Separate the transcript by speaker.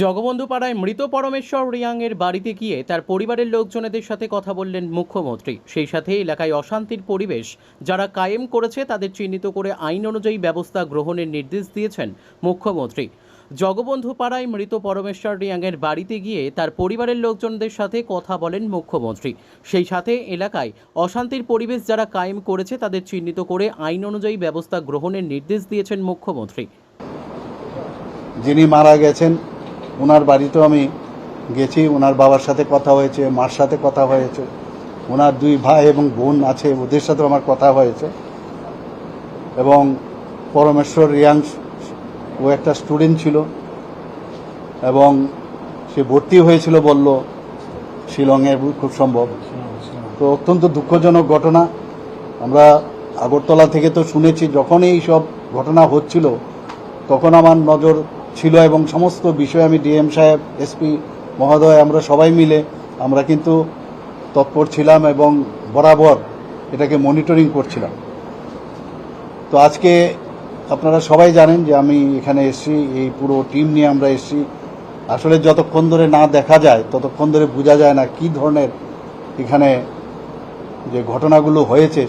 Speaker 1: জগবন্ধু পাড়ায় মৃত পরমেশ্বর রিয়াংয়ের বাড়িতে গিয়ে তার পরিবারের লোকজনেদের সাথে কথা বললেন মুখ্যমন্ত্রী। সেই সাথে এলাকায় অশান্তির পরিবেশ যারা কায়েম করেছে তাদের চিহ্নিত করে আইন অনুযায়ী ব্যবস্থা গ্রহণের নির্দেশ দিয়েছেন মুখ্যমন্ত্রী। জগবন্ধু পাড়ায় মৃত পরমেশ্বর রিয়াংয়ের বাড়িতে গিয়ে তার পরিবারের লোকজনদের সাথে কথা বলেন মুখ্যমন্ত্রী। সেই সাথে এলাকায় অশান্তির পরিবেশ যারা কায়েম করেছে তাদের চিহ্নিত করে আইন অনুযায়ী ব্যবস্থা গ্রহণের নির্দেশ দিয়েছেন মুখ্যমন্ত্রী।
Speaker 2: যিনি মারা গেছেন ওনার বাড়িতেও আমি গেছি, ওনার বাবার সাথে কথা হয়েছে, মার সাথে কথা হয়েছে, ওনার দুই ভাই এবং বোন আছে, ওদের সাথেও আমার কথা হয়েছে। এবং পরমেশ্বর রিয়াংস ও একটা স্টুডেন্ট ছিল, এবং সে ভর্তি হয়েছিল বলল, শিলংয়ে খুব সম্ভব। তো অত্যন্ত দুঃখজনক ঘটনা। আমরা আগরতলা থেকে তো শুনেছি যখন এই সব ঘটনা হচ্ছিল, তখন আমার নজর ছিল এবং সমস্ত বিষয়ে আমি ডিএম সাহেব, এসপি মহোদয়, আমরা সবাই মিলে আমরা কিন্তু তৎপর ছিলাম এবং বরাবর এটাকে মনিটরিং করছিলাম। তো আজকে আপনারা সবাই জানেন যে আমি এখানে এসেছি, এই পুরো টিম নিয়ে আমরা এসেছি। আসলে যতক্ষণ ধরে না দেখা যায়, ততক্ষণ ধরে বোঝা যায় না কি ধরনের এখানে যে ঘটনাগুলো হয়েছে।